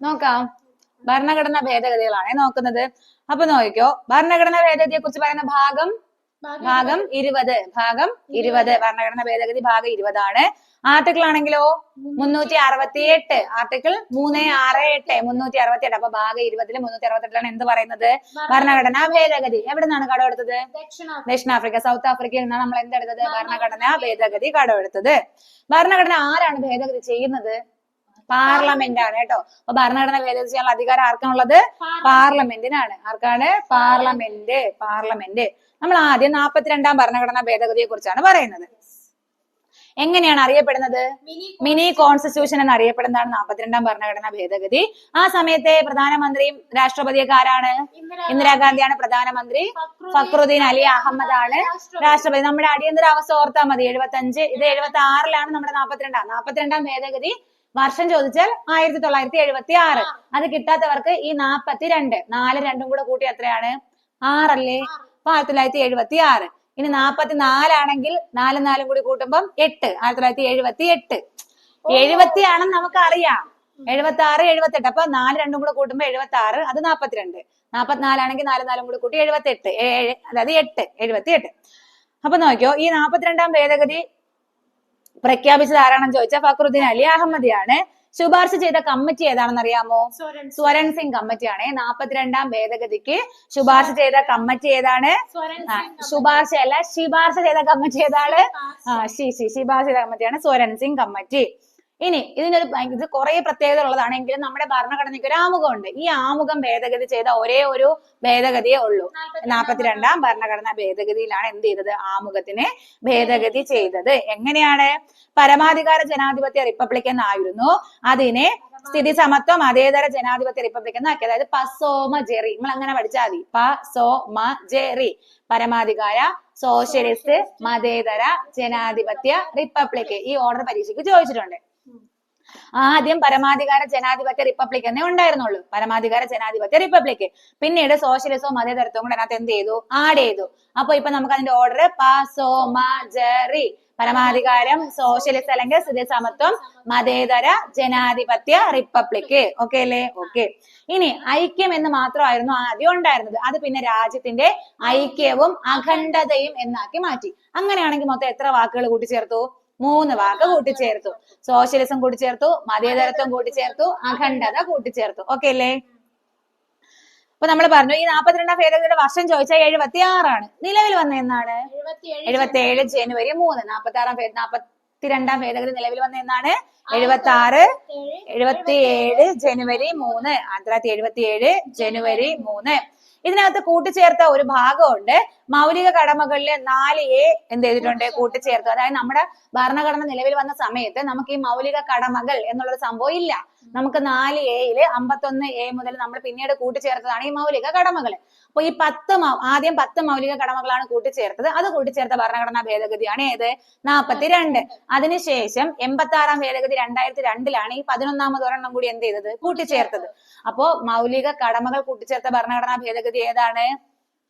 നോക്കാം. ഭരണഘടനാ ഭേദഗതികളാണ് നോക്കുന്നത്. അപ്പൊ നോക്കിക്കോ. ഭരണഘടനാ ഭേദഗതിയെ കുറിച്ച് പറയുന്ന ഭാഗം? ഭാഗം ഇരുപത്. ഭാഗം ഇരുപത്. ഭരണഘടനാ ഭേദഗതി ഭാഗം ഇരുപതാണ്. ആർട്ടിക്കിൾ ആണെങ്കിലോ മുന്നൂറ്റി അറുപത്തി എട്ട് ആർട്ടിക്കിൾ മൂന്ന് ആറ് എട്ട്. മുന്നൂറ്റി അറുപത്തി എട്ട് അപ്പൊ ഭാഗം ഇരുപതിൽ മുന്നൂറ്റി അറുപത്തി എട്ടിലാണ് എന്ത് പറയുന്നത്? ഭരണഘടനാ ഭേദഗതി. എവിടെ നിന്നാണ് കടമെടുത്തത്? ദക്ഷിണാഫ്രിക്ക. സൗത്ത് ആഫ്രിക്കയിൽ നിന്നാണ് നമ്മൾ എന്തെടുത്തത്? ഭരണഘടനാ ഭേദഗതി കടമെടുത്തത്. ഭരണഘടന ആരാണ് ഭേദഗതി ചെയ്യുന്നത്? പാർലമെന്റ് ആണ് കേട്ടോ. അപ്പൊ ഭരണഘടന ഭേദഗതി ചെയ്യാനുള്ള അധികാരം ആർക്കാണുള്ളത്? പാർലമെന്റിനാണ്. ആർക്കാണ്? Parliament parliament. നമ്മൾ ആദ്യം നാൽപ്പത്തിരണ്ടാം ഭരണഘടനാ ഭേദഗതിയെ കുറിച്ചാണ് പറയുന്നത്. എങ്ങനെയാണ് അറിയപ്പെടുന്നത്? മിനി കോൺസ്റ്റിറ്റ്യൂഷൻ എന്ന് അറിയപ്പെടുന്നതാണ് നാൽപ്പത്തിരണ്ടാം ഭരണഘടനാ ഭേദഗതി. ആ സമയത്തെ പ്രധാനമന്ത്രിയും രാഷ്ട്രപതിയൊക്കെ ആരാണ്? ഇന്ദിരാഗാന്ധിയാണ് പ്രധാനമന്ത്രി. ഫക്രുദ്ദീൻ അലി അഹമ്മദ് ആണ് രാഷ്ട്രപതി. നമ്മുടെ അടിയന്തര അവസ്ഥ ഓർത്താൽ മതി. എഴുപത്തി അഞ്ച് ഇത് എഴുപത്തി ആറിലാണ് നമ്മുടെ നാൽപ്പത്തിരണ്ടാം നാൽപ്പത്തിരണ്ടാം ഭേദഗതി വർഷം ചോദിച്ചാൽ ആയിരത്തി തൊള്ളായിരത്തി എഴുപത്തി ആറ് അത് കിട്ടാത്തവർക്ക് ഈ നാപ്പത്തി രണ്ട് നാല് രണ്ടും കൂടെ കൂട്ടി എത്രയാണ്? ആറല്ലേ? അപ്പൊ ആയിരത്തി തൊള്ളായിരത്തി എഴുപത്തി ആറ് ഇനി നാപ്പത്തി നാലാണെങ്കിൽ നാലും നാലും കൂടി കൂട്ടുമ്പം എട്ട് ആയിരത്തി തൊള്ളായിരത്തി എഴുപത്തി എട്ട് എഴുപത്തി ആണെന്ന് നമുക്ക് അറിയാം എഴുപത്തി ആറ് എഴുപത്തി എട്ട് അപ്പൊ നാല് രണ്ടും കൂടെ കൂട്ടുമ്പോ എഴുപത്തി ആറ് അത് നാപ്പത്തിരണ്ട്. നാപ്പത്തിനാലാണെങ്കിൽ നാല് നാലും കൂടി കൂട്ടി എഴുപത്തി എട്ട് ഏഴ് അതായത് എട്ട് എഴുപത്തി എട്ട് അപ്പൊ നോക്കിയോ ഈ നാപ്പത്തിരണ്ടാം ഭേദഗതി പ്രഖ്യാപിച്ചത് ആരാണെന്ന് ചോദിച്ചാൽ ഫക്രുദ്ദീൻ അലി അഹമ്മദിയാണ്. ശുപാർശ ചെയ്ത കമ്മിറ്റി ഏതാണെന്ന് അറിയാമോ സ്വരൺ സിംഗ് കമ്മിറ്റിയാണ്. നാപ്പത്തിരണ്ടാം ഭേദഗതിക്ക് ശുപാർശ ചെയ്ത കമ്മിറ്റി ഏതാണ്? ശുപാർശ അല്ല ശിപാർശ ചെയ്ത കമ്മിറ്റി ഏതാണ്? ആ ശി ശി ശിപാർശ ചെയ്ത കമ്മിറ്റിയാണ് സ്വരൺ സിംഗ് കമ്മിറ്റി. ഇനി ഇതിനൊരു ഇത് കുറെ പ്രത്യേകത ഉള്ളതാണെങ്കിലും നമ്മുടെ ഭരണഘടനയ്ക്ക് ഒരു ആമുഖമുണ്ട്. ഈ ആമുഖം ഭേദഗതി ചെയ്ത ഒരേ ഒരു ഭേദഗതിയേ ഉള്ളൂ. നാൽപ്പത്തിരണ്ടാം ഭരണഘടനാ ഭേദഗതിയിലാണ് എന്ത് ചെയ്തത്? ആമുഖത്തിനെ ഭേദഗതി ചെയ്തത്. എങ്ങനെയാണ്? പരമാധികാര ജനാധിപത്യ റിപ്പബ്ലിക് എന്നായിരുന്നു. അതിനെ സ്ഥിതി സമത്വം അതേതര ജനാധിപത്യ റിപ്പബ്ലിക് എന്നാക്കി. അതായത് പസോമ ജെറി. നമ്മൾ അങ്ങനെ പഠിച്ചാൽ മതി? പസോമ ജെറി. പരമാധികാര സോഷ്യലിസ്റ്റ് മതേതര ജനാധിപത്യ റിപ്പബ്ലിക്. ഈ ഓർഡർ പരീക്ഷയ്ക്ക് ചോദിച്ചിട്ടുണ്ട്. ആദ്യം പരമാധികാര ജനാധിപത്യ റിപ്പബ്ലിക് എന്നേ ഉണ്ടായിരുന്നുള്ളൂ. പരമാധികാര ജനാധിപത്യ റിപ്പബ്ലിക് പിന്നീട് സോഷ്യലിസവും മതേതരത്വവും കൂടെ അതിനകത്ത് എന്ത് ചെയ്തു? ആഡ് ചെയ്തു. അപ്പൊ ഇപ്പൊ നമുക്ക് അതിന്റെ ഓർഡർ പാസോമാജറി പരമാധികാരം സോഷ്യലിസ്റ്റ് അല്ലെങ്കിൽ സ്ഥിതി സമത്വം മതേതര ജനാധിപത്യ റിപ്പബ്ലിക് ഓക്കെ അല്ലേ? ഓക്കെ ഇനി ഐക്യം എന്ന് മാത്രമായിരുന്നു ആദ്യം ഉണ്ടായിരുന്നത്. അത് പിന്നെ രാജ്യത്തിന്റെ ഐക്യവും അഖണ്ഡതയും എന്നാക്കി മാറ്റി. അങ്ങനെയാണെങ്കിൽ മൊത്തം എത്ര വാക്കുകൾ കൂട്ടിച്ചേർത്തു? മൂന്ന് വാക്ക് കൂട്ടിച്ചേർത്തു. സോഷ്യലിസം കൂട്ടിച്ചേർത്തു മതേതരത്വം കൂട്ടിച്ചേർത്തു അഖണ്ഡത കൂട്ടിച്ചേർത്തു. ഓക്കെ അല്ലേ? അപ്പൊ നമ്മൾ പറഞ്ഞു ഈ നാപ്പത്തിരണ്ടാം ഭേദഗതിയുടെ വർഷം ചോദിച്ചാൽ എഴുപത്തി ആറാണ് നിലവിൽ വന്ന എന്നാണ്? എഴുപത്തി ഏഴ് ജനുവരി. മൂന്ന്. നാപ്പത്തി ആറാം നാപ്പത്തിരണ്ടാം ഭേദഗതി നിലവിൽ വന്ന എന്നാണ്? എഴുപത്തി ആറ് എഴുപത്തി ഏഴ് ജനുവരി മൂന്ന്. ആയിരത്തി തൊള്ളായിരത്തി എഴുപത്തി ഏഴ് ജനുവരി മൂന്ന്. ഇതിനകത്ത് കൂട്ടിച്ചേർത്ത ഒരു ഭാഗമുണ്ട്. മൗലിക കടമകളിലെ നാല് എ എന്ത് ചെയ്തിട്ടുണ്ട്? കൂട്ടിച്ചേർത്തു. അതായത് നമ്മുടെ ഭരണഘടന നിലവിൽ വന്ന സമയത്ത് നമുക്ക് ഈ മൗലിക കടമകൾ എന്നുള്ളൊരു സംഭവം ഇല്ല. നമുക്ക് നാല് എയിൽ അമ്പത്തൊന്ന് എ മുതൽ നമ്മൾ പിന്നീട് കൂട്ടിച്ചേർത്തതാണ് ഈ മൗലിക കടമകൾ അപ്പൊ ഈ പത്ത് ആദ്യം പത്ത് മൗലിക കടമകളാണ് കൂട്ടിച്ചേർത്തത്. അത് കൂട്ടിച്ചേർത്ത ഭരണഘടനാ ഭേദഗതിയാണ് ഏത്? നാൽപ്പത്തിരണ്ട് അതിനുശേഷം എൺപത്തി ആറാം ഭേദഗതി രണ്ടായിരത്തി രണ്ടിലാണ് ഈ പതിനൊന്നാമത് ഒരെണ്ണം കൂടി എന്ത് ചെയ്തത്? കൂട്ടിച്ചേർത്തത്. അപ്പോ മൗലിക കടമകൾ കൂട്ടിച്ചേർത്ത ഭരണഘടനാ ഭേദഗതി ഏതാണ്?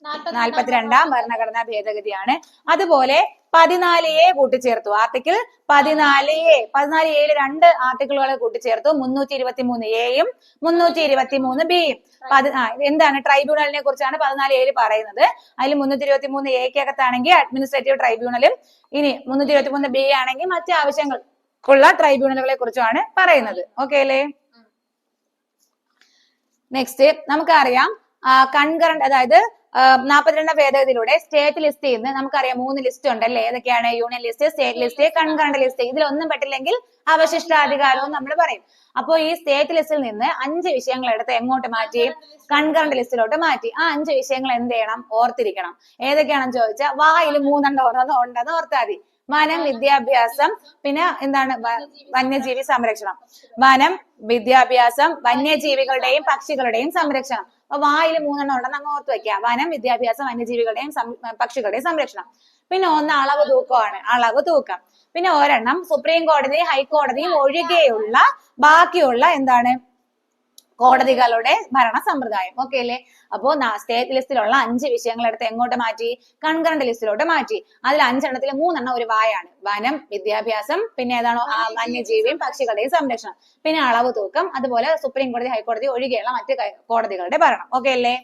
നാൽപ്പത്തിരണ്ടാം ഭരണഘടനാ ഭേദഗതിയാണ്. അതുപോലെ പതിനാല് എ കൂട്ടിച്ചേർത്തു. ആർട്ടിക്കിൾ പതിനാല് എ പതിനാല് എയിൽ രണ്ട് ആർട്ടിക്കിളുകളെ കൂട്ടിച്ചേർത്തു. മുന്നൂറ്റി ഇരുപത്തി മൂന്ന് എയും മുന്നൂറ്റി ഇരുപത്തി മൂന്ന് ബിയും എന്താണ് ട്രൈബ്യൂണലിനെ കുറിച്ചാണ് പതിനാല് എയിൽ പറയുന്നത്. അതിൽ മുന്നൂറ്റി ഇരുപത്തി മൂന്ന് എക്കകത്താണെങ്കിൽ അഡ്മിനിസ്ട്രേറ്റീവ് ട്രൈബ്യൂണലും ഇനി മുന്നൂറ്റി ഇരുപത്തി മൂന്ന് ബി ആണെങ്കിൽ മറ്റു ആവശ്യങ്ങൾക്കുള്ള ട്രൈബ്യൂണലുകളെ കുറിച്ചുമാണ് പറയുന്നത്. ഓക്കെ അല്ലേ? നെക്സ്റ്റ് നമുക്കറിയാം കൺകറന്റ് അതായത് നാൽപ്പത്തിരണ്ടാം ഭേദഗതിയിലൂടെ സ്റ്റേറ്റ് ലിസ്റ്റ് ചെയ്യുന്ന നമുക്കറിയാം മൂന്ന് ലിസ്റ്റ് ഉണ്ടല്ലേ? ഏതൊക്കെയാണ് union list state list concurrent list ഇതിലൊന്നും പറ്റില്ലെങ്കിൽ അവശിഷ്ടാധികാരവും നമ്മൾ പറയും. അപ്പോ ഈ സ്റ്റേറ്റ് ലിസ്റ്റിൽ നിന്ന് അഞ്ച് വിഷയങ്ങൾ എടുത്ത് എങ്ങോട്ട് മാറ്റി? കൺകറന്റ് ലിസ്റ്റിലോട്ട് മാറ്റി. ആ അഞ്ച് വിഷയങ്ങൾ എന്ത് ചെയ്യണം? ഓർത്തിരിക്കണം. ഏതൊക്കെയാണെന്ന് ചോദിച്ചാൽ വായിൽ മൂന്നെണ്ണം ഉണ്ടെന്ന് ഉണ്ടെന്ന് ഓർത്താൽ മതി. വനം വിദ്യാഭ്യാസം പിന്നെ എന്താണ് വന്യജീവി സംരക്ഷണം. വനം വിദ്യാഭ്യാസം വന്യജീവികളുടെയും പക്ഷികളുടെയും സംരക്ഷണം. അപ്പൊ വായിൽ മൂന്നെണ്ണം ഉണ്ടെന്ന് അങ്ങ് ഓർത്ത് വെക്കുക. വനം വിദ്യാഭ്യാസം വന്യജീവികളുടെയും പക്ഷികളുടെയും സംരക്ഷണം. പിന്നെ ഒന്ന് അളവ് തൂക്കമാണ്. അളവ് തൂക്കം. പിന്നെ ഒരെണ്ണം സുപ്രീം കോടതി ഹൈക്കോടതിയും ഒഴികെയുള്ള ബാക്കിയുള്ള എന്താണ് കോടതികളുടെ ഭരണ സമ്പ്രദായം ഓക്കെ അല്ലേ? അപ്പോ സ്റ്റേറ്റ് ലിസ്റ്റിലുള്ള അഞ്ച് വിഷയങ്ങൾ എടുത്ത് എങ്ങോട്ട് മാറ്റി? കൺകറന്റ് ലിസ്റ്റിലോട്ട് മാറ്റി. അതിൽ അഞ്ചെണ്ണത്തിൽ മൂന്നെണ്ണം ഒരു വായാണ്. വനം വിദ്യാഭ്യാസം പിന്നെ ഏതാണോ? വന്യജീവിയും പക്ഷികളുടെയും സംരക്ഷണം. പിന്നെ അളവ് തൂക്കം അതുപോലെ സുപ്രീം കോടതി ഹൈക്കോടതി ഒഴികെയുള്ള മറ്റ് കോടതികളുടെ ഭരണം. ഓക്കെ അല്ലേ?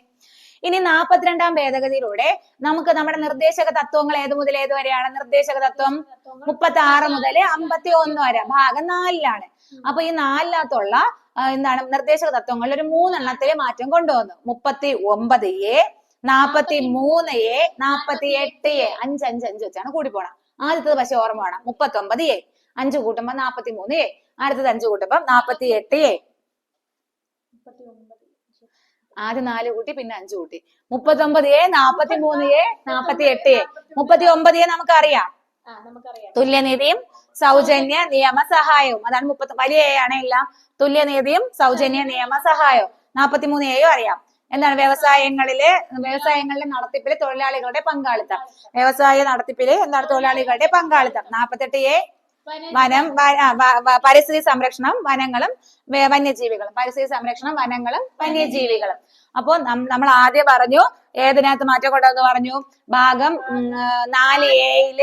ഇനി നാൽപ്പത്തിരണ്ടാം ഭേദഗതിയിലൂടെ നമുക്ക് നമ്മുടെ നിർദ്ദേശക തത്വങ്ങൾ ഏത് മുതൽ ഏത് വരെയാണ്? നിർദ്ദേശക തത്വം മുപ്പത്തി ആറ് മുതൽ അമ്പത്തി ഒന്ന് വരെ. ഭാഗം നാലിലാണ്. അപ്പൊ ഈ നാലിനകത്തുള്ള എന്താണ്? നിർദ്ദേശക തത്വങ്ങളിൽ ഒരു മൂന്നെണ്ണത്തിലെ മാറ്റം കൊണ്ടുവന്നു. മുപ്പത്തി ഒമ്പത് എ നാപ്പത്തി മൂന്ന് എ നാപ്പത്തി എട്ട് എ. അഞ്ച് അഞ്ച് അഞ്ച് വെച്ചാണ് കൂടി പോണം ആദ്യത്തത് പക്ഷെ ഓർമ്മ വേണം. മുപ്പത്തി ഒമ്പത് എ. അഞ്ച് കൂട്ടുമ്പോ നാപ്പത്തി മൂന്ന് എ. അടുത്തത് അഞ്ച് കൂട്ടുമ്പോ നാപ്പത്തി എട്ട് എ. ആദ്യം നാല് കൂട്ടി പിന്നെ അഞ്ച് കൂട്ടി. മുപ്പത്തി ഒമ്പത് എ നാപ്പത്തി മൂന്ന് എ നാപ്പത്തി എട്ട് എ. മുപ്പത്തി ഒമ്പത് എ നമുക്കറിയാം. തുല്യനീതിയും സൗജന്യ നിയമ സഹായവും അതാണ് മുപ്പത്തി വലിയ എ ആണ് എല്ലാം. തുല്യനീതിയും സൗജന്യ നിയമ സഹായവും നാപ്പത്തിമൂന്ന് എയും അറിയാം. എന്താണ് വ്യവസായങ്ങളിലെ വ്യവസായങ്ങളിലെ നടത്തിപ്പിൽ തൊഴിലാളികളുടെ പങ്കാളിത്തം. വ്യവസായ നടത്തിപ്പിൽ എന്താണ് തൊഴിലാളികളുടെ പങ്കാളിത്തം? നാപ്പത്തെട്ട് എ വനം പരിസ്ഥിതി സംരക്ഷണം വനങ്ങളും വന്യജീവികളും. പരിസ്ഥിതി സംരക്ഷണം വനങ്ങളും വന്യജീവികളും. അപ്പോ നമ്മൾ ആദ്യം പറഞ്ഞു ഏതിനകത്ത് മാറ്റം കൊണ്ടുവന്ന് പറഞ്ഞു. ഭാഗം നാല് എയിൽ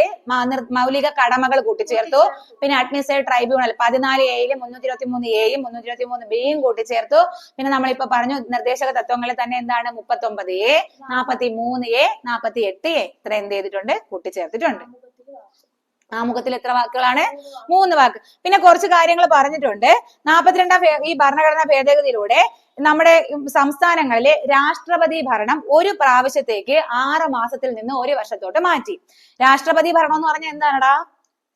മൗലിക കടമകൾ കൂട്ടിച്ചേർത്തു. പിന്നെ അഡ്മിനിസ്ട്രേറ്റീവ് ട്രൈബ്യൂണൽ പതിനാല് എയിൽ മുന്നൂറ്റി ഇരുപത്തി മൂന്ന് എയും മുന്നൂറ്റി ഇരുപത്തി മൂന്ന് ബിയും കൂട്ടിച്ചേർത്തു. പിന്നെ നമ്മളിപ്പോ പറഞ്ഞു നിർദ്ദേശക തത്വങ്ങളിൽ തന്നെ എന്താണ്? മുപ്പത്തി ഒമ്പത് എ നാപ്പത്തി മൂന്ന് എ നാപ്പത്തി എട്ട് എ ഇത്ര എന്ത് ചെയ്തിട്ടുണ്ട്? കൂട്ടിച്ചേർത്തിട്ടുണ്ട്. ആമുഖത്തിൽ എത്ര വാക്കുകളാണ്? മൂന്ന് വാക്ക്. പിന്നെ കുറച്ച് കാര്യങ്ങൾ പറഞ്ഞിട്ടുണ്ട്. നാൽപ്പത്തിരണ്ടാം ഈ ഭരണഘടനാ ഭേദഗതിയിലൂടെ നമ്മുടെ സംസ്ഥാനങ്ങളിലെ രാഷ്ട്രപതി ഭരണം ഒരു പ്രാവശ്യത്തേക്ക് ആറ് മാസത്തിൽ നിന്ന് ഒരു വർഷത്തോട്ട് മാറ്റി. രാഷ്ട്രപതി ഭരണം എന്ന് പറഞ്ഞാൽ എന്താണടാ?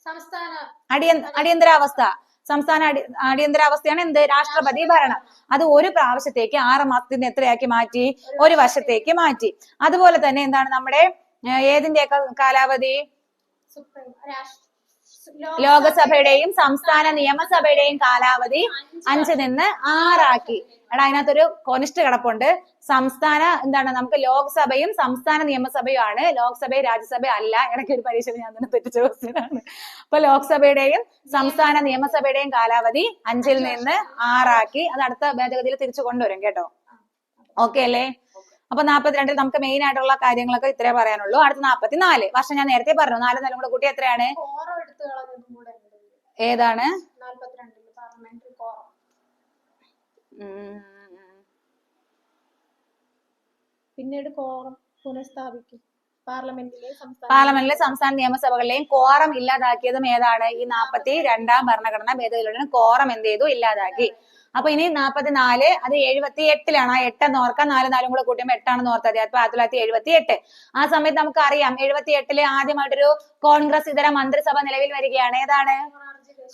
സംസ്ഥാന അടിയ അടിയന്തരാവസ്ഥ. സംസ്ഥാന അടി അടിയന്തരാവസ്ഥയാണ് എന്ത്? രാഷ്ട്രപതി ഭരണം. അത് ഒരു പ്രാവശ്യത്തേക്ക് ആറ് മാസത്തിന് എത്രയാക്കി മാറ്റി? ഒരു വർഷത്തേക്ക് മാറ്റി. അതുപോലെ തന്നെ എന്താണ് നമ്മുടെ ഏതിന്റെ ഏതിന്റെയൊക്കെ കാലാവധി? ലോകസഭയുടെയും സംസ്ഥാന നിയമസഭയുടെയും കാലാവധി അഞ്ച് നിന്ന് ആറാക്കി. എടാ അതിനകത്തൊരു കൊനിഷ്ഠ കിടപ്പുണ്ട്. സംസ്ഥാന എന്താണ് നമുക്ക് ലോക്സഭയും സംസ്ഥാന നിയമസഭയും ആണ് ലോക്സഭയും രാജ്യസഭയും അല്ല. ഇടയ്ക്ക് ഒരു പരീക്ഷയിൽ ഞാൻ തന്നെ തെറ്റിച്ച ക്വസ്റ്റ്യൻ ആണ് അപ്പൊ ലോക്സഭയുടെയും സംസ്ഥാന നിയമസഭയുടെയും കാലാവധി അഞ്ചിൽ നിന്ന് ആറാക്കി. അത് അടുത്ത ഭേദഗതിയിൽ തിരിച്ചു കൊണ്ടുവരും കേട്ടോ? ഓക്കെ അല്ലേ? അപ്പൊ നാൽപ്പത്തിരണ്ടിൽ നമുക്ക് മെയിൻ ആയിട്ടുള്ള കാര്യങ്ങളൊക്കെ ഇത്രേ പറയാനുള്ളൂ. അടുത്ത നാപ്പത്തിനാല്. വർഷം ഞാൻ നേരത്തെ പറഞ്ഞു. നാല് നാലും കൂടെ കൂട്ടി എത്രയാണ്. ഏതാണ്. പിന്നീട് കോറം പുനഃസ്ഥാപിക്കും. പാർലമെന്റിലെ സംസ്ഥാന പാർലമെന്റിലെ സംസ്ഥാന നിയമസഭകളിലെയും കോറം ഇല്ലാതാക്കിയതും ഏതാണ്? ഈ നാപ്പത്തി രണ്ടാം ഭരണഘടനാ ഭേദഗതിയിലൂടെ കോറം എന്ത് ചെയ്തു? ഇല്ലാതാക്കി. അപ്പൊ ഇനി നാപ്പത്തിനാല് അത് എഴുപത്തി എട്ടിലാണ് ആ എട്ടെന്ന് ഓർക്കാം. നാല് നാലും കൂടെ കൂട്ടുമ്പോൾ എട്ടാണെന്ന് ഓർത്താൽ മതി. അപ്പൊ ആയിരത്തി തൊള്ളായിരത്തി എഴുപത്തി എട്ട് ആ സമയത്ത് നമുക്ക് അറിയാം എഴുപത്തി എട്ടിൽ ആദ്യമായിട്ടൊരു കോൺഗ്രസ് ഇതര മന്ത്രിസഭ നിലവിൽ വരികയാണ്. ഏതാണ്?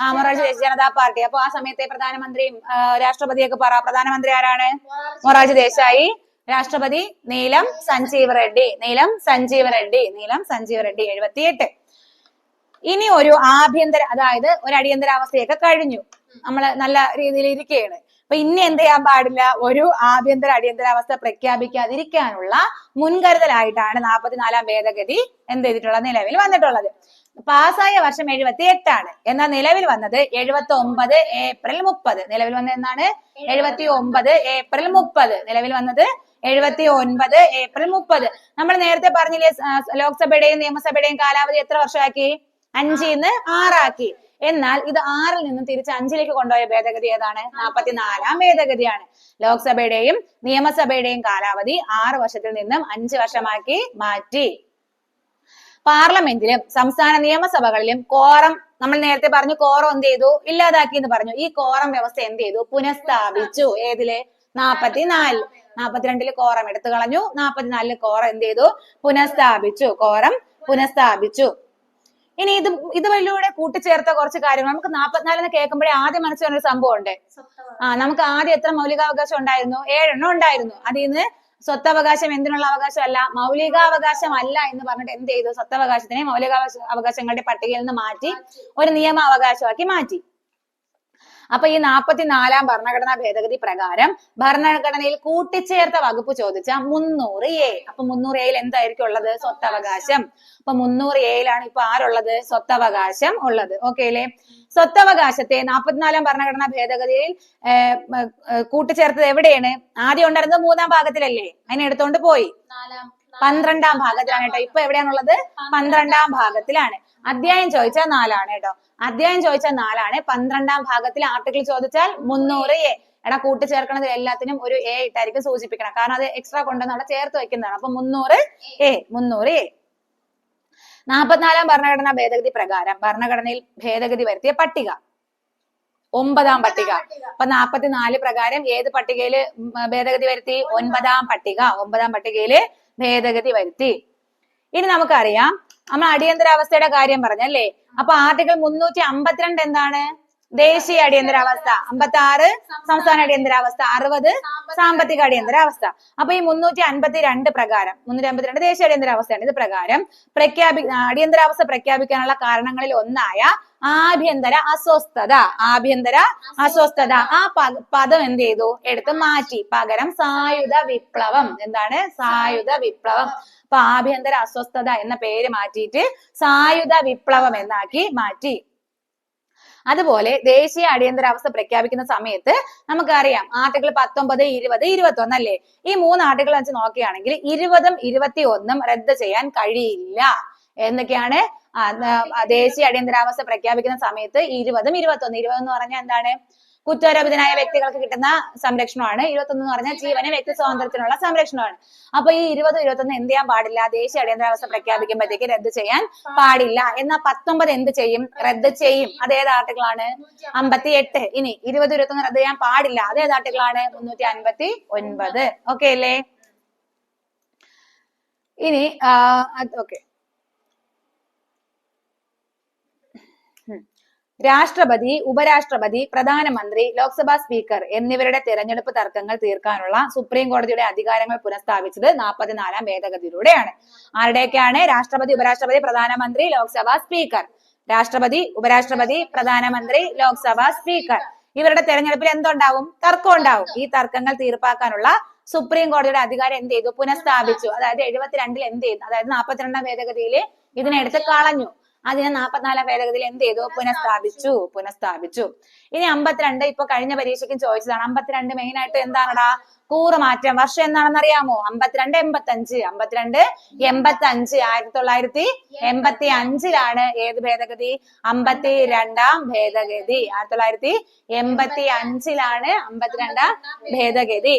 ആ മൊറാർജി ദേശീയ ജനതാ പാർട്ടി. അപ്പൊ ആ സമയത്തെ പ്രധാനമന്ത്രിയും രാഷ്ട്രപതിയൊക്കെ പറ. പ്രധാനമന്ത്രി ആരാണ്? മൊറാർജി ദേശായി. രാഷ്ട്രപതി നീലം സഞ്ജീവ് റെഡ്ഡി. നീലം സഞ്ജീവ് റെഡ്ഡി. നീലം സഞ്ജീവ് റെഡ്ഡി എഴുപത്തിയെട്ട്. ഇനി ഒരു ആഭ്യന്തര അതായത് ഒരു അടിയന്തരാവസ്ഥയൊക്കെ കഴിഞ്ഞു. നമ്മൾ നല്ല രീതിയിൽ ഇരിക്കുകയാണ് അപ്പൊ ഇനി എന്ത് ചെയ്യാൻ പാടില്ല? ഒരു ആഭ്യന്തര അടിയന്തരാവസ്ഥ പ്രഖ്യാപിക്കാതിരിക്കാനുള്ള മുൻകരുതലായിട്ടാണ് നാൽപ്പത്തിനാലാം ഭേദഗതി എന്ത് ചെയ്തിട്ടുള്ളത് നിലവിൽ വന്നിട്ടുള്ളത്. പാസ്സായ വർഷം എഴുപത്തി എട്ടാണ് എന്നാൽ നിലവിൽ വന്നത് എഴുപത്തി ഒമ്പത് ഏപ്രിൽ മുപ്പത്. നിലവിൽ വന്നത് എന്നാണ്? എഴുപത്തി ഒമ്പത് ഏപ്രിൽ മുപ്പത്. നിലവിൽ വന്നത് എഴുപത്തി ഒൻപത് ഏപ്രിൽ മുപ്പത്. നമ്മൾ നേരത്തെ പറഞ്ഞില്ലേ ലോക്സഭയുടെയും നിയമസഭയുടെയും കാലാവധി എത്ര വർഷമാക്കി? അഞ്ചിൽ നിന്ന് ആറാക്കി. എന്നാൽ ഇത് ആറിൽ നിന്നും തിരിച്ച് അഞ്ചിലേക്ക് കൊണ്ടുപോയ ഭേദഗതി ഏതാണ്? നാൽപ്പത്തിനാലാം ഭേദഗതിയാണ്. ലോക്സഭയുടെയും നിയമസഭയുടെയും കാലാവധി ആറ് വർഷത്തിൽ നിന്നും അഞ്ച് വർഷമാക്കി മാറ്റി. പാർലമെന്റിലും സംസ്ഥാന നിയമസഭകളിലും കോറം നമ്മൾ നേരത്തെ പറഞ്ഞു കോറം എന്ത് ചെയ്തു? ഇല്ലാതാക്കി എന്ന് പറഞ്ഞു. ഈ കോറം വ്യവസ്ഥ എന്ത് ചെയ്തു? പുനഃസ്ഥാപിച്ചു. ഏതിൽ? നാപ്പത്തിനാല് നാപ്പത്തിരണ്ടിൽ കോറം എടുത്തു കളഞ്ഞു. നാപ്പത്തിനാലിൽ കോറം എന്ത് ചെയ്തു? പുനഃസ്ഥാപിച്ചു. കോറം പുനഃസ്ഥാപിച്ചു. ഇനി ഇത് ഇതുവഴിയിലൂടെ കൂട്ടിച്ചേർത്ത കുറച്ച് കാര്യങ്ങൾ. നമുക്ക് നാപ്പത്തിനാലെന്ന് കേൾക്കുമ്പോഴേ ആദ്യം മനസ്സിൽ വരുന്ന ഒരു സംഭവം ഉണ്ട്. ആ നമുക്ക് ആദ്യം എത്ര മൗലികാവകാശം ഉണ്ടായിരുന്നു? ഏഴെണ്ണം ഉണ്ടായിരുന്നു. അതിൽ നിന്ന് സ്വത്തവകാശം എന്തിനുള്ള അവകാശമല്ല മൗലികാവകാശം അല്ല എന്ന് പറഞ്ഞിട്ട് എന്ത് ചെയ്തു? സ്വത്തവകാശത്തിനെ മൗലികാവകാശ അവകാശങ്ങളുടെ പട്ടികയിൽ നിന്ന് മാറ്റി. ഒരു നിയമാവകാശമാക്കി മാറ്റി. അപ്പൊ ഈ നാൽപ്പത്തിനാലാം ഭരണഘടനാ ഭേദഗതി പ്രകാരം ഭരണഘടനയിൽ കൂട്ടിച്ചേർത്ത വകുപ്പ് ചോദിച്ച മുന്നൂറ് എ. അപ്പൊ മുന്നൂറ് എയിൽ എന്തായിരിക്കും ഉള്ളത്? സ്വത്തവകാശം. അപ്പൊ മുന്നൂറ് എയിലാണ് ഇപ്പൊ ആരുള്ളത്? സ്വത്തവകാശം ഉള്ളത്. ഓക്കെ അല്ലേ? സ്വത്തവകാശത്തെ നാൽപ്പത്തിനാലാം ഭരണഘടനാ ഭേദഗതിയിൽ കൂട്ടിച്ചേർത്തത് എവിടെയാണ്? ആദ്യം ഉണ്ടായിരുന്നത് മൂന്നാം ഭാഗത്തിലല്ലേ? അതിനെ എടുത്തോണ്ട് പോയി. പന്ത്രണ്ടാം ഭാഗത്തിലാണ് കേട്ടോ. ഇപ്പൊ എവിടെയാണുള്ളത്? പന്ത്രണ്ടാം ഭാഗത്തിലാണ്. അധ്യായം ചോദിച്ചാൽ നാലാണ് കേട്ടോ. അധ്യായം ചോദിച്ചാൽ നാലാണ്. പന്ത്രണ്ടാം ഭാഗത്തിൽ ആർട്ടിക്കിൾ ചോദിച്ചാൽ മുന്നൂറ് എ. എടാ കൂട്ടിച്ചേർക്കണത് എല്ലാത്തിനും ഒരു എ ഇട്ടായിരിക്കും സൂചിപ്പിക്കണം. കാരണം അത് എക്സ്ട്രാ കൊണ്ടുവന്ന് അവിടെ ചേർത്ത് വെക്കുന്നതാണ്. അപ്പൊ മുന്നൂറ് എ മുന്നൂറ് എ. നാൽപ്പത്തിനാലാം ഭരണഘടനാ ഭേദഗതി പ്രകാരം ഭരണഘടനയിൽ ഭേദഗതി വരുത്തിയ പട്ടിക. ഒമ്പതാം പട്ടിക. അപ്പൊ നാൽപ്പത്തിനാല് പ്രകാരം ഏത് പട്ടികയിൽ ഭേദഗതി വരുത്തി? ഒൻപതാം പട്ടിക. ഒമ്പതാം പട്ടികയിൽ ഭേദഗതി വരുത്തി. ഇനി നമുക്കറിയാം. നമ്മൾ അടിയന്തരാവസ്ഥയുടെ കാര്യം പറഞ്ഞല്ലേ? അപ്പൊ ആർട്ടിക്കിൾ മുന്നൂറ്റി അമ്പത്തിരണ്ട് എന്താണ്? ദേശീയ അടിയന്തരാവസ്ഥ. അമ്പത്തി ആറ് സംസ്ഥാന അടിയന്തരാവസ്ഥ. അറുപത് സാമ്പത്തിക അടിയന്തരാവസ്ഥ. അപ്പൊ ഈ മുന്നൂറ്റി അൻപത്തി രണ്ട് പ്രകാരം മുന്നൂറ്റി അമ്പത്തിരണ്ട് ദേശീയ അടിയന്തരാവസ്ഥയാണ് ഇത് പ്രകാരം പ്രഖ്യാപി അടിയന്തരാവസ്ഥ പ്രഖ്യാപിക്കാനുള്ള കാരണങ്ങളിൽ ഒന്നായ ആഭ്യന്തര അസ്വസ്ഥത. ആഭ്യന്തര അസ്വസ്ഥത. ആ പദം എന്ത് ചെയ്തു? എടുത്ത് മാറ്റി. പകരം സായുധ വിപ്ലവം. എന്താണ്? സായുധ വിപ്ലവം. അപ്പൊ ആഭ്യന്തര അസ്വസ്ഥത എന്ന പേര് മാറ്റിയിട്ട് സായുധ വിപ്ലവം എന്നാക്കി മാറ്റി. അതുപോലെ ദേശീയ അടിയന്തരാവസ്ഥ പ്രഖ്യാപിക്കുന്ന സമയത്ത് നമുക്കറിയാം ആർട്ടിക്കിൾ പത്തൊമ്പത് ഇരുപത് ഇരുപത്തി ഒന്നല്ലേ ഈ മൂന്ന് ആർട്ടിക്കിൾ വെച്ച് നോക്കുകയാണെങ്കിൽ ഇരുപതും ഇരുപത്തി ഒന്നും റദ്ദ് ചെയ്യാൻ കഴിയില്ല. ആ, ദേശീയ അടിയന്തരാവസ്ഥ പ്രഖ്യാപിക്കുന്ന സമയത്ത് ഇരുപതും ഇരുപത്തി ഒന്ന് ഇരുപത് എന്ന് പറഞ്ഞാൽ എന്താണ്? കുറ്റാരോപിതനായ വ്യക്തികൾക്ക് കിട്ടുന്ന സംരക്ഷണമാണ്. ഇരുപത്തൊന്ന് എന്ന് പറഞ്ഞാൽ ജീവന വ്യക്തി സ്വാതന്ത്ര്യത്തിനുള്ള സംരക്ഷണമാണ്. അപ്പൊ ഈ ഇരുപത് ഇരുപത്തൊന്ന് എന്ത് ചെയ്യാൻ പാടില്ല? ദേശീയ അടിയന്തരാവസ്ഥ പ്രഖ്യാപിക്കുമ്പോഴത്തേക്ക് റദ്ദ് ചെയ്യാൻ പാടില്ല. എന്നാൽ പത്തൊമ്പത് എന്ത് ചെയ്യും? റദ്ദ് ചെയ്യും. അതേത് ആണ് അമ്പത്തി എട്ട് ഇനി ഇരുപത് ഇരുപത്തൊന്ന് റദ്ദ് ചെയ്യാൻ പാടില്ല. അതേത് ആണ് മുന്നൂറ്റി അൻപത്തി ഒൻപത് ഓക്കെ അല്ലേ? ഇനി ഓക്കെ. രാഷ്ട്രപതി ഉപരാഷ്ട്രപതി പ്രധാനമന്ത്രി ലോക്സഭാ സ്പീക്കർ എന്നിവരുടെ തെരഞ്ഞെടുപ്പ് തർക്കങ്ങൾ തീർക്കാനുള്ള സുപ്രീം കോടതിയുടെ അധികാരങ്ങൾ പുനഃസ്ഥാപിച്ചത് നാൽപ്പത്തിനാലാം ഭേദഗതിയിലൂടെയാണ്. ആരുടെയൊക്കെയാണ്? രാഷ്ട്രപതി ഉപരാഷ്ട്രപതി പ്രധാനമന്ത്രി ലോക്സഭാ സ്പീക്കർ. രാഷ്ട്രപതി ഉപരാഷ്ട്രപതി പ്രധാനമന്ത്രി ലോക്സഭാ സ്പീക്കർ. ഇവരുടെ തെരഞ്ഞെടുപ്പിൽ എന്തുണ്ടാവും? തർക്കം ഉണ്ടാവും. ഈ തർക്കങ്ങൾ തീർപ്പാക്കാനുള്ള സുപ്രീം കോടതിയുടെ അധികാരം എന്ത് ചെയ്തു? പുനഃസ്ഥാപിച്ചു. അതായത് എഴുപത്തിരണ്ടിൽ എന്ത് ചെയ്തു? അതായത് നാൽപ്പത്തിരണ്ടാം ഭേദഗതിയിൽ ഇതിനെടുത്ത് കളഞ്ഞു. അതിനെ നാൽപ്പത്തിനാലാം ഭേദഗതിയിൽ എന്ത് ചെയ്തു? പുനഃസ്ഥാപിച്ചു. പുനഃസ്ഥാപിച്ചു. ഇനി അമ്പത്തിരണ്ട് ഇപ്പൊ കഴിഞ്ഞ പരീക്ഷയ്ക്കും ചോദിച്ചതാണ്. അമ്പത്തിരണ്ട് മെയിൻ ആയിട്ട് എന്താണടാ? കൂറുമാറ്റം. വർഷം എന്താണെന്ന് അറിയാമോ? അമ്പത്തിരണ്ട് എൺപത്തഞ്ച്. അമ്പത്തിരണ്ട് എൺപത്തി അഞ്ച് ആയിരത്തി തൊള്ളായിരത്തി എൺപത്തി അഞ്ചിലാണ് ഏത് ഭേദഗതി? അമ്പത്തി രണ്ടാം ഭേദഗതി. ആയിരത്തി തൊള്ളായിരത്തി എൺപത്തി അഞ്ചിലാണ് അമ്പത്തിരണ്ടാം ഭേദഗതി.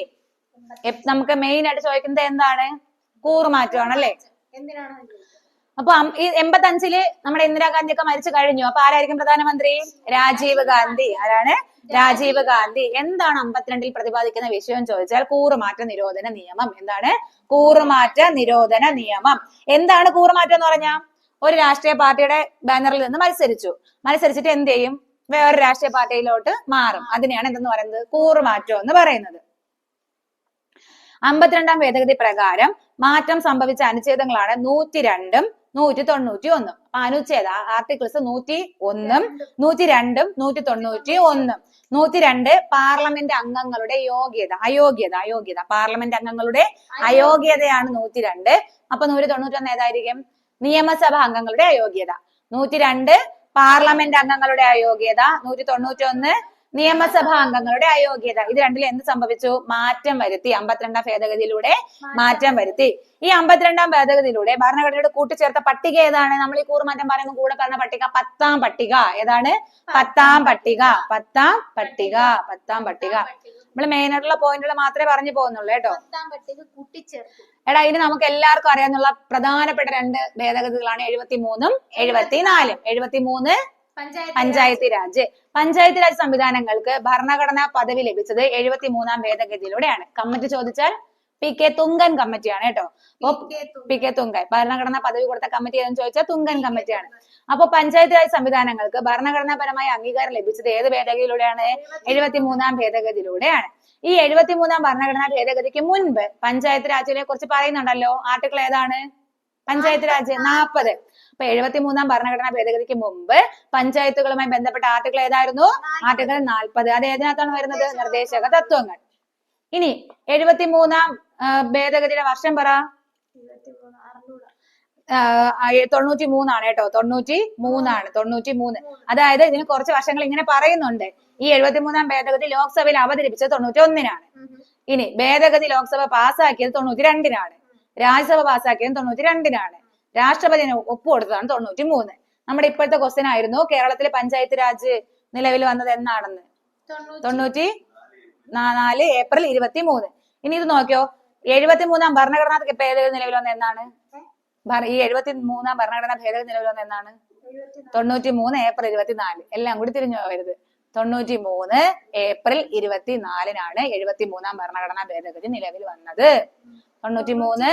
നമുക്ക് മെയിൻ ആയിട്ട് ചോദിക്കുന്നത് എന്താണ്? കൂറുമാറ്റമാണ് അല്ലേ എന്തിനാണ്? അപ്പൊ അം- ഈ എൺപത്തി അഞ്ചിൽ നമ്മുടെ ഇന്ദിരാഗാന്ധി ഒക്കെ മരിച്ചു കഴിഞ്ഞു. അപ്പൊ ആരായിരിക്കും പ്രധാനമന്ത്രി? രാജീവ് ഗാന്ധി. ആരാണ്? രാജീവ് ഗാന്ധി. എന്താണ് അമ്പത്തിരണ്ടിൽ പ്രതിപാദിക്കുന്ന വിഷയം ചോദിച്ചാൽ കൂറുമാറ്റ നിരോധന നിയമം. എന്താണ്? കൂറുമാറ്റ നിരോധന നിയമം. എന്താണ് കൂറുമാറ്റം എന്ന് പറഞ്ഞാൽ ഒരു രാഷ്ട്രീയ പാർട്ടിയുടെ ബാനറിൽ നിന്ന് മത്സരിച്ചു. മത്സരിച്ചിട്ട് എന്ത് ചെയ്യും? വേറൊരു രാഷ്ട്രീയ പാർട്ടിയിലോട്ട് മാറും. അതിനെയാണ് എന്തെന്ന് പറയുന്നത്? കൂറുമാറ്റം എന്ന് പറയുന്നത്. അമ്പത്തിരണ്ടാം ഭേദഗതി പ്രകാരം മാറ്റം സംഭവിച്ച അനുച്ഛേദങ്ങളാണ് നൂറ്റി രണ്ടും നൂറ്റി തൊണ്ണൂറ്റി ഒന്നും. അപ്പൊ അനുച്ഛേദ ആർട്ടിക്കിൾസ് നൂറ്റി ഒന്നും നൂറ്റി രണ്ടും. നൂറ്റി തൊണ്ണൂറ്റി ഒന്നും നൂറ്റി രണ്ട് പാർലമെന്റ് അംഗങ്ങളുടെ യോഗ്യത അയോഗ്യത അയോഗ്യത. പാർലമെന്റ് അംഗങ്ങളുടെ അയോഗ്യതയാണ് നൂറ്റി രണ്ട് അപ്പൊ നൂറ്റി തൊണ്ണൂറ്റി ഒന്ന് ഏതായിരിക്കും? നിയമസഭാ അംഗങ്ങളുടെ അയോഗ്യത. നൂറ്റി രണ്ട് പാർലമെന്റ് അംഗങ്ങളുടെ അയോഗ്യത നൂറ്റി തൊണ്ണൂറ്റി ഒന്ന് നിയമസഭാ അംഗങ്ങളുടെ അയോഗ്യത. ഇത് രണ്ടിൽ എന്ത് സംഭവിച്ചു? മാറ്റം വരുത്തി. അമ്പത്തിരണ്ടാം ഭേദഗതിയിലൂടെ മാറ്റം വരുത്തി. ഈ അമ്പത്തിരണ്ടാം ഭേദഗതിയിലൂടെ ഭരണഘടനയുടെ കൂട്ടിച്ചേർത്ത പട്ടിക ഏതാണ്? നമ്മൾ ഈ കൂറുമാറ്റം പറയുമ്പോൾ കൂടെ പറഞ്ഞ പട്ടിക പത്താം പട്ടിക. ഏതാണ്? പത്താം പട്ടിക. പത്താം പട്ടിക. പത്താം പട്ടിക. നമ്മൾ മെയിൻ ആയിട്ടുള്ള പോയിന്റുകൾ മാത്രമേ പറഞ്ഞു പോകുന്നുള്ളൂ കേട്ടോ. പത്താം പട്ടിക കൂട്ടിച്ചേർത്തു. എടാ ഇനി നമുക്ക് എല്ലാവർക്കും അറിയാവുന്ന പ്രധാനപ്പെട്ട രണ്ട് ഭേദഗതികളാണ് എഴുപത്തി മൂന്നും എഴുപത്തി നാലും എഴുപത്തി മൂന്ന് പഞ്ചായത്ത് പഞ്ചായത്ത് രാജ്. പഞ്ചായത്ത് രാജ് സംവിധാനങ്ങൾക്ക് ഭരണഘടനാ പദവി ലഭിച്ചത് എഴുപത്തി മൂന്നാം ഭേദഗതിയിലൂടെയാണ്. കമ്മിറ്റി ചോദിച്ചാൽ പി കെ തുങ്കൻ കമ്മിറ്റിയാണ് കേട്ടോ. അപ്പൊ P K Thungon. P K Thungon. ഭരണഘടനാ പദവി കൊടുത്ത കമ്മിറ്റി ഏതെന്ന് ചോദിച്ചാൽ തുങ്കൻ കമ്മിറ്റിയാണ്. അപ്പൊ പഞ്ചായത്ത് രാജ് സംവിധാനങ്ങൾക്ക് ഭരണഘടനാപരമായ അംഗീകാരം ലഭിച്ചത് ഏത് ഭേദഗതിയിലൂടെയാണ്? എഴുപത്തി മൂന്നാം ഭേദഗതിയിലൂടെയാണ്. ഈ എഴുപത്തി മൂന്നാം ഭരണഘടനാ ഭേദഗതിക്ക് മുൻപ് പഞ്ചായത്ത് രാജിനെ കുറിച്ച് പറയുന്നുണ്ടല്ലോ. ആർട്ടിക്കിൾ ഏതാണ്? പഞ്ചായത്ത് രാജ്. നാൽപ്പത് അപ്പൊ എഴുപത്തിമൂന്നാം ഭരണഘടനാ ഭേദഗതിക്ക് മുമ്പ് പഞ്ചായത്തുകളുമായി ബന്ധപ്പെട്ട ആർട്ടിക്കിൾ ഏതായിരുന്നു? ആർട്ടിക്കിൾ നാൽപ്പത് അത് ഏതിനകത്താണ് വരുന്നത്? നിർദ്ദേശക തത്വങ്ങൾ. ഇനി എഴുപത്തിമൂന്നാം ആ, ഭേദഗതിയുടെ വർഷം പറ. തൊണ്ണൂറ്റി മൂന്നാണ് കേട്ടോ. തൊണ്ണൂറ്റി മൂന്നാണ് തൊണ്ണൂറ്റി മൂന്ന്. അതായത് ഇതിന് കുറച്ച് വർഷങ്ങൾ ഇങ്ങനെ പറയുന്നുണ്ട്. ഈ എഴുപത്തിമൂന്നാം ഭേദഗതി ലോക്സഭയിൽ അവതരിപ്പിച്ചത് തൊണ്ണൂറ്റി ഒന്നിനാണ് ഇനി ഭേദഗതി ലോക്സഭ പാസ്സാക്കിയത് തൊണ്ണൂറ്റി രണ്ടിനാണ് രാജ്യസഭ പാസ്സാക്കിയത് തൊണ്ണൂറ്റി രണ്ടിനാണ് രാഷ്ട്രപതി ഒപ്പുകൊടുത്തതാണ് തൊണ്ണൂറ്റി മൂന്ന് നമ്മുടെ ഇപ്പോഴത്തെ ക്വസ്റ്റ്യൻ ആയിരുന്നു കേരളത്തിലെ പഞ്ചായത്ത് രാജ് നിലവിൽ വന്നത് എന്നാണെന്ന്. തൊണ്ണൂറ്റി നാല് ഏപ്രിൽ ഇരുപത്തി മൂന്ന് ഇനി ഇത് നോക്കിയോ എഴുപത്തി മൂന്നാം ഭരണഘടനാ ഭേദഗതി നിലവിൽ വന്ന എന്നാണ്? ഈ എഴുപത്തി മൂന്നാം ഭരണഘടനാ ഭേദഗതി നിലവിൽ വന്ന എന്നാണ്? തൊണ്ണൂറ്റി മൂന്ന് ഏപ്രിൽ ഇരുപത്തിനാല്. എല്ലാം കൂടി തിരിഞ്ഞു പോകരുത് തൊണ്ണൂറ്റി മൂന്ന് ഏപ്രിൽ ഇരുപത്തിനാലിനാണ് എഴുപത്തി മൂന്നാം ഭരണഘടനാ ഭേദഗതി നിലവിൽ വന്നത്. തൊണ്ണൂറ്റി മൂന്ന്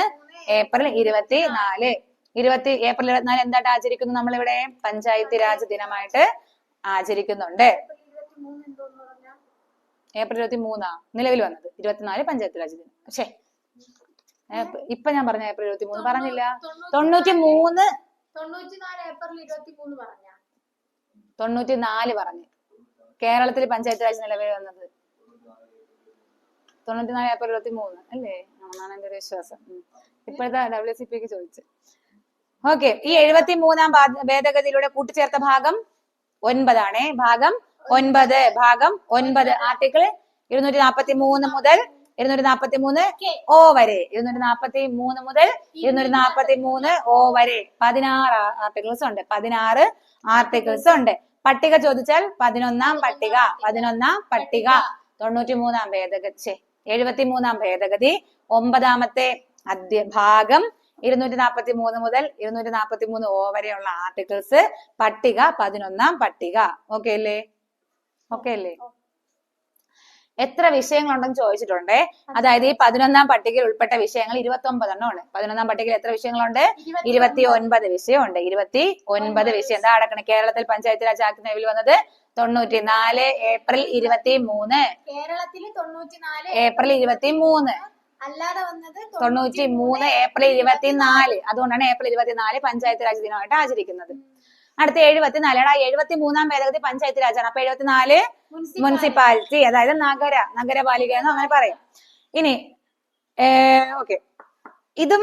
ഏപ്രിൽ ഇരുപത്തിനാല് ഇരുപത്തി ഏപ്രിൽ ഇരുപത്തിനാല് എന്തായിട്ട് ആചരിക്കുന്നു നമ്മളിവിടെ? പഞ്ചായത്ത് രാജ് ദിനമായിട്ട് ആചരിക്കുന്നുണ്ട്. ഏപ്രിൽ ഇരുപത്തി മൂന്നാ നിലവിൽ വന്നത്. ഇരുപത്തിനാല് പഞ്ചായത്ത് രാജ് ദിനം. പക്ഷേ ഇപ്പൊ ഞാൻ പറഞ്ഞ ഏപ്രിൽ ഇരുപത്തി മൂന്ന് പറഞ്ഞില്ല. തൊണ്ണൂറ്റി മൂന്ന് തൊണ്ണൂറ്റി നാല് പറഞ്ഞു. കേരളത്തിൽ പഞ്ചായത്ത് രാജ് നിലവിൽ വന്നത്. തൊണ്ണൂറ്റിനാല് ഏപ്രിൽ ഇരുപത്തി മൂന്ന് അല്ലേ? ആണെന്നാണ് എന്റെ ഒരു വിശ്വാസം. ഇപ്പോഴത്തെ ഡബ്ല്യു സി പിക്ക് ചോദിച്ചു ഓക്കെ ഈ എഴുപത്തി മൂന്നാം ഭേദഗതിയിലൂടെ കൂട്ടിച്ചേർത്ത ഭാഗം ഒൻപതാണേ. ഭാഗം ഒൻപത് ഭാഗം ഒൻപത്. ആർട്ടിക്കിൾ ഇരുന്നൂറ്റി നാപ്പത്തി മൂന്ന് മുതൽ ഇരുന്നൂറ്റി നാപ്പത്തി മൂന്ന് ഓ വരെ. ഇരുന്നൂറ്റി നാപ്പത്തി മൂന്ന് മുതൽ ഇരുന്നൂറ്റി നാപ്പത്തി മൂന്ന് ഓ വരെ. പതിനാറ് ആർട്ടിക്കിൾസ് ഉണ്ട്. പതിനാറ് ആർട്ടിക്കിൾസ് ഉണ്ട്. പട്ടിക ചോദിച്ചാൽ പതിനൊന്നാം പട്ടിക പതിനൊന്നാം പട്ടിക. തൊണ്ണൂറ്റി മൂന്നാം ഭേദഗതി എഴുപത്തി മൂന്നാം ഭേദഗതി. ഒമ്പതാമത്തെ അധ്യ ഭാഗം ഇരുന്നൂറ്റി നാപ്പത്തി മൂന്ന് മുതൽ ഇരുന്നൂറ്റി നാപ്പത്തി മൂന്ന് ഓ വരെയുള്ള ആർട്ടിക്കിൾസ് പട്ടിക പതിനൊന്നാം പട്ടിക. ഓക്കെ അല്ലേ? ഓക്കെ അല്ലേ? എത്ര വിഷയങ്ങളുണ്ടെന്ന് ചോദിച്ചിട്ടുണ്ട്. അതായത് ഈ പതിനൊന്നാം പട്ടികയിൽ ഉൾപ്പെട്ട വിഷയങ്ങൾ ഇരുപത്തി ഒമ്പതെണ്ണമാണ് പതിനൊന്നാം പട്ടികയിൽ എത്ര വിഷയങ്ങളുണ്ട്? ഇരുപത്തി ഒൻപത് വിഷയമുണ്ട്. ഇരുപത്തി ഒൻപത് വിഷയം. എന്താ അടക്കണം. കേരളത്തിൽ പഞ്ചായത്ത് രാജ് ആക്ട് നിലവിൽ വന്നത് തൊണ്ണൂറ്റി നാല് ഏപ്രിൽ ഇരുപത്തി മൂന്ന് കേരളത്തിൽ തൊണ്ണൂറ്റി നാല് ഏപ്രിൽ ഇരുപത്തി മൂന്ന് അല്ലാതെ വന്നത് തൊണ്ണൂറ്റി മൂന്ന് ഏപ്രിൽ ഇരുപത്തിനാല്. അതുകൊണ്ടാണ് ഏപ്രിൽ ഇരുപത്തിനാല് പഞ്ചായത്ത് രാജ് ദിനമായിട്ട് ആചരിക്കുന്നത്. അടുത്ത എഴുപത്തിനാല്. എടാ എഴുപത്തി മൂന്നാം ഭേദഗതി പഞ്ചായത്ത് രാജാണ്. അപ്പൊ എഴുപത്തിനാല് മുനിസിപ്പാലിറ്റി. അതായത് നഗര നഗരപാലിക എന്ന് അങ്ങനെ പറയും. ഇനി ഓക്കെ. ഇതും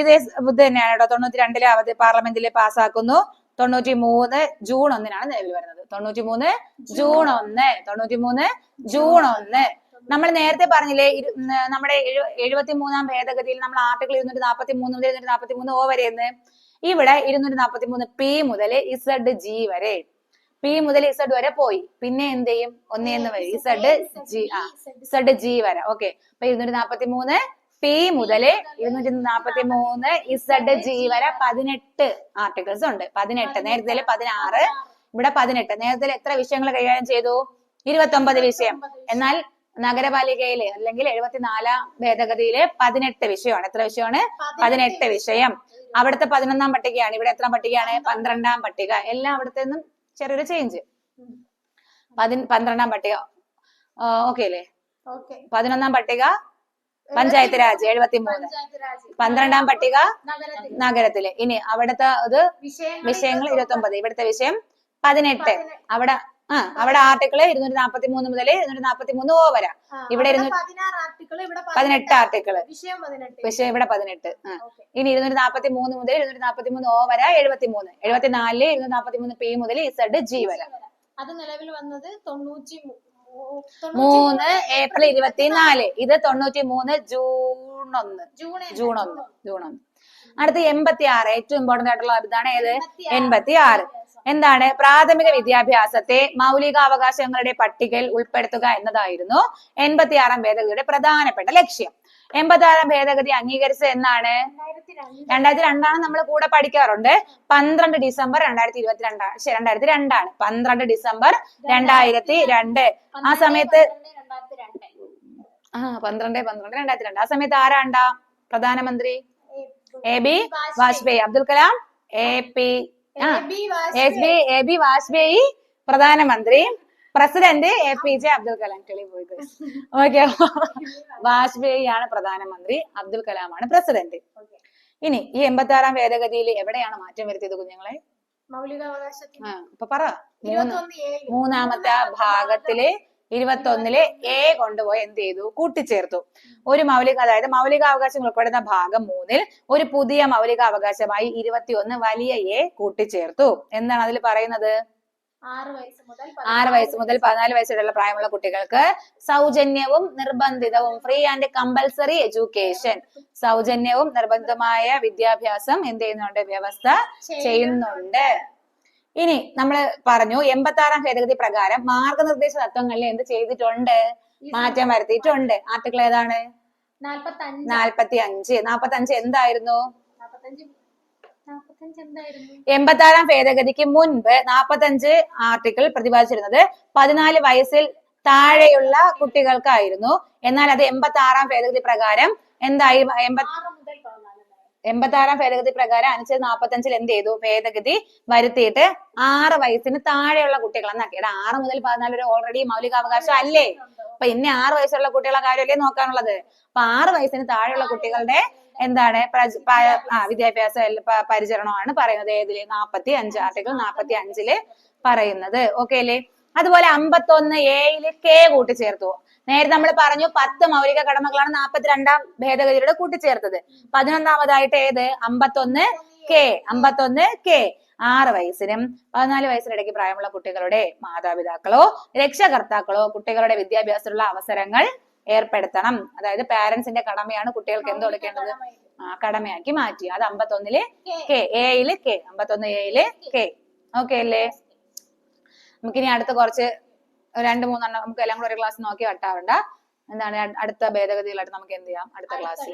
ഇതേ ബുദ്ധ ഇത് തന്നെയാണ് കേട്ടോ. തൊണ്ണൂറ്റി രണ്ടിലെ അവധി പാർലമെന്റിൽ പാസ്സാക്കുന്നു. തൊണ്ണൂറ്റി മൂന്ന് ജൂൺ ഒന്നിനാണ് നിലവിൽ വരുന്നത്. തൊണ്ണൂറ്റി മൂന്ന് ജൂൺ ഒന്ന്. തൊണ്ണൂറ്റി മൂന്ന് ജൂൺ ഒന്ന്. നമ്മൾ നേരത്തെ പറഞ്ഞില്ലേ നമ്മുടെ എഴുപത്തി മൂന്നാം ഭേദഗതിയിൽ നമ്മൾ ആർട്ടിക്കിൾ ഇരുന്നൂറ്റി നാൽപ്പത്തി മൂന്ന് മുതൽ ഇരുന്നൂറ്റി നാൽപ്പത്തി മൂന്ന് ഓ വരെ എന്ന്. ഇവിടെ ഇരുന്നൂറ്റി നാൽപ്പത്തി മൂന്ന് പി മുതൽ ഇസഡ് ജി വരെ. പി മുതൽ ഇസഡ് വരെ പോയി. പിന്നെ എന്ത് ചെയ്യും? ഒന്നേന്ന് വരെ. ഇസഡ് ജി ആ ഇസഡ് ജി. വരെ. ഓക്കെ. അപ്പൊ ഇരുന്നൂറ്റി നാൽപ്പത്തി മൂന്ന് പി മുതൽ ഇരുന്നൂറ്റി നാൽപ്പത്തി മൂന്ന് ഇസഡ് ജി വരെ പതിനെട്ട് ആർട്ടിക്കിൾസ് ഉണ്ട്. പതിനെട്ട്. നേരത്തെ പതിനാറ്. ഇവിടെ പതിനെട്ട്. നേരത്തെ എത്ര വിഷയങ്ങൾ കൈകാര്യം ചെയ്തു? ഇരുപത്തി ഒമ്പത് വിഷയം. എന്നാൽ നഗരപാലികയിൽ അല്ലെങ്കിൽ എഴുപത്തിനാലാം ഭേദഗതിയിൽ പതിനെട്ട് വിഷയമാണ്. എത്ര വിഷയമാണ്? പതിനെട്ട് വിഷയം. അവിടുത്തെ പതിനൊന്നാം പട്ടികയാണ്. ഇവിടെ എത്ര പട്ടികയാണ്? പന്ത്രണ്ടാം പട്ടിക. എല്ലാം അവിടുത്തെ നിന്നും ചെറിയൊരു ചേഞ്ച് പതി പന്ത്രണ്ടാം പട്ടിക. ഓക്കെ അല്ലേ? പതിനൊന്നാം പട്ടിക പഞ്ചായത്ത് രാജ് എഴുപത്തി മൂന്ന് പന്ത്രണ്ടാം പട്ടിക നഗരത്തിൽ. ഇനി അവിടുത്തെ ഇത് വിഷയങ്ങൾ ഇരുപത്തി ഒമ്പത് ഇവിടുത്തെ വിഷയം പതിനെട്ട്. അവിടെ ആ അവിടെ ആർട്ടിക്കിൾ ഇരുന്നൂറ്റി നാപ്പത്തി മൂന്ന് മുതൽ ഇരുന്നൂറ്റി നാപ്പത്തി മൂന്ന് ഓ വരെ. ഇവിടെ പതിനെട്ട് ആർട്ടിക്കിൾ ആർട്ടിക്കിൾ വിഷയം ഇവിടെ പതിനെട്ട്. ഇനി ഇരുന്നൂറ്റി നാപ്പത്തി മൂന്ന് മുതൽ ഇരുന്നൂറ്റി നാപ്പത്തി മൂന്ന് ഓ വരെ എഴുപത്തി മൂന്ന് എഴുപത്തി നാലിൽ ഇരുന്നൂറ്റി നാപ്പത്തി മൂന്ന് പി മുതൽ ഇസഡ് ജി വരെ. അത് നിലവിൽ വന്നത് തൊണ്ണൂറ്റി മൂന്ന് ഏപ്രിൽ ഇരുപത്തിനാല്. ഇത് തൊണ്ണൂറ്റി മൂന്ന് ജൂൺ ഒന്ന്. ജൂൺ ജൂൺ ഒന്ന്. ജൂൺ ഒന്ന്. അടുത്ത് എൺപത്തി ആറ് ഏറ്റവും ഇമ്പോർട്ടന്റ് ആയിട്ടുള്ള ഇതാണ് ഏത്? എൺപത്തി ആറ് എന്താണ്? പ്രാഥമിക വിദ്യാഭ്യാസത്തെ മൗലികാവകാശങ്ങളുടെ പട്ടികയിൽ ഉൾപ്പെടുത്തുക എന്നതായിരുന്നു എൺപത്തി ആറാം ഭേദഗതിയുടെ പ്രധാനപ്പെട്ട ലക്ഷ്യം. എൺപത്തി ആറാം ഭേദഗതി അംഗീകരിച്ചത് എന്നാണ്? രണ്ടായിരത്തി രണ്ട് രണ്ടാണ് നമ്മൾ കൂടെ പഠിക്കാറുണ്ട്. പന്ത്രണ്ട് ഡിസംബർ രണ്ടായിരത്തി ഇരുപത്തി രണ്ടാണ് ശരി, രണ്ടായിരത്തി രണ്ടാണ് പന്ത്രണ്ട് ഡിസംബർ രണ്ടായിരത്തി രണ്ട് ആ സമയത്ത് ആ പന്ത്രണ്ട് പന്ത്രണ്ട് രണ്ടായിരത്തി രണ്ട് ആ സമയത്ത് ആരാണ്ടാ പ്രധാനമന്ത്രി? A B Vajpayee. Abdul Kalam? A P A B Vajpayee. പ്രധാനമന്ത്രി president A P J Abdul Kalam കളി പോയി ഓക്കെ വാജ്പേയി ആണ് പ്രധാനമന്ത്രി അബ്ദുൽ കലാം ആണ് പ്രസിഡന്റ് ഇനി ഈ എൺപത്തി ആറാം ഭേദഗതിയിൽ എവിടെയാണ് മാറ്റം വരുത്തിയത് കുഞ്ഞുങ്ങളെ? മൗലികാവകാശ പറ. മൂന്നാമത്തെ ഭാഗത്തിൽ ഇരുപത്തൊന്നിൽ എ കൊണ്ടുപോയി എന്ത് ചെയ്തു? കൂട്ടിച്ചേർത്തു. ഒരു മൗലിക അതായത് മൗലികാവകാശം ഉൾപ്പെടുന്ന ഭാഗം മൂന്നിൽ ഒരു പുതിയ മൗലികാവകാശമായി ഇരുപത്തിയൊന്ന് വലിയ എ കൂട്ടിച്ചേർത്തു. എന്താണ് അതിൽ പറയുന്നത്? ആറ് വയസ്സ് മുതൽ ആറ് വയസ്സ് മുതൽ പതിനാല് വയസ്സ് വരെയുള്ള പ്രായമുള്ള കുട്ടികൾക്ക് സൗജന്യവും നിർബന്ധിതവും ഫ്രീ ആൻഡ് കമ്പൽസറി എഡ്യൂക്കേഷൻ സൗജന്യവും നിർബന്ധമായ വിദ്യാഭ്യാസം എന്ത് ചെയ്യുന്നുണ്ട്? വ്യവസ്ഥ ചെയ്യുന്നുണ്ട്. ഇനി നമ്മൾ പറഞ്ഞു എൺപത്തി ആറാം ഭേദഗതി പ്രകാരം മാർഗനിർദ്ദേശ തത്വങ്ങളിൽ എന്ത് ചെയ്തിട്ടുണ്ട്? മാറ്റം വരുത്തിയിട്ടുണ്ട്. ആർട്ടിക്കിൾ ഏതാണ്? നാൽപ്പത്തി അഞ്ച് നാൽപ്പത്തി അഞ്ച് എന്തായിരുന്നു? എൺപത്തി ആറാം ഭേദഗതിക്ക് മുൻപ് നാൽപ്പത്തി അഞ്ച് ആർട്ടിക്കിൾ പ്രതിപാദിച്ചിരുന്നത് പതിനാല് വയസ്സിൽ താഴെയുള്ള കുട്ടികൾക്കായിരുന്നു. എന്നാൽ അത് എൺപത്തി ആറാം ഭേദഗതി പ്രകാരം എന്തായി എൺപത്തി ആറ് മുതൽ പതിനാല് വരെ. എൺപത്തി ആറാം ഭേദഗതി പ്രകാരം അനുച്ഛേദ നാൽപ്പത്തഞ്ചിൽ എന്ത് ചെയ്തു? ഭേദഗതി വരുത്തിയിട്ട് ആറ് വയസ്സിന് താഴെയുള്ള കുട്ടികളെന്നാക്കി എടാ ആറ് മുതൽ പതിനാല് വരെ ഓൾറെഡി മൗലികാവകാശം അല്ലേ? അപ്പൊ ഇനി ആറ് വയസ്സുള്ള കുട്ടികളെ കാര്യമല്ലേ നോക്കാനുള്ളത്? അപ്പൊ ആറ് വയസ്സിന് താഴെയുള്ള കുട്ടികളുടെ എന്താണ്? വിദ്യാഭ്യാസ പരിചരണമാണ് പറയുന്നത്. ഏതിൽ? നാപ്പത്തി അഞ്ച് ആർട്ടിക്കിൾ നാപ്പത്തി അഞ്ചിൽ പറയുന്നത്. ഓക്കെ അല്ലേ അതുപോലെ അമ്പത്തൊന്ന് എയിൽ കെ കൂട്ടിച്ചേർത്തു. നേരത്തെ നമ്മൾ പറഞ്ഞു പത്ത് മൗലിക കടമകളാണ് നാപ്പത്തിരണ്ടാം ഭേദഗതിയുടെ കൂട്ടിച്ചേർത്തത്. പതിനൊന്നാമതായിട്ട് ഏത്? അമ്പത്തൊന്ന് കെ അമ്പത്തൊന്ന് കെ ആറ് വയസ്സിനും പതിനാല് വയസ്സിനിടയ്ക്ക് പ്രായമുള്ള കുട്ടികളുടെ മാതാപിതാക്കളോ രക്ഷകർത്താക്കളോ കുട്ടികളുടെ വിദ്യാഭ്യാസത്തിലുള്ള അവസരങ്ങൾ ഏർപ്പെടുത്തണം. അതായത് പാരന്റ്സിന്റെ കടമയാണ് കുട്ടികൾക്ക് എന്ത് കൊടുക്കേണ്ടത്? ആ കടമയാക്കി മാറ്റി. അത് അമ്പത്തൊന്നിൽ കെ എയിൽ കെ അമ്പത്തൊന്ന് എയിൽ കെ ഓക്കെ അല്ലേ? നമുക്കിനി അടുത്ത കുറച്ച് രണ്ട് മൂന്നെണ്ണം നമുക്ക് എല്ലാം കൂടെ ഒരു ക്ലാസ് നോക്കി വട്ടാവണ്ട എന്താണ്? അടുത്ത ഭേദഗതികളായിട്ട് നമുക്ക് എന്ത് ചെയ്യാം? അടുത്ത ക്ലാസ്സിൽ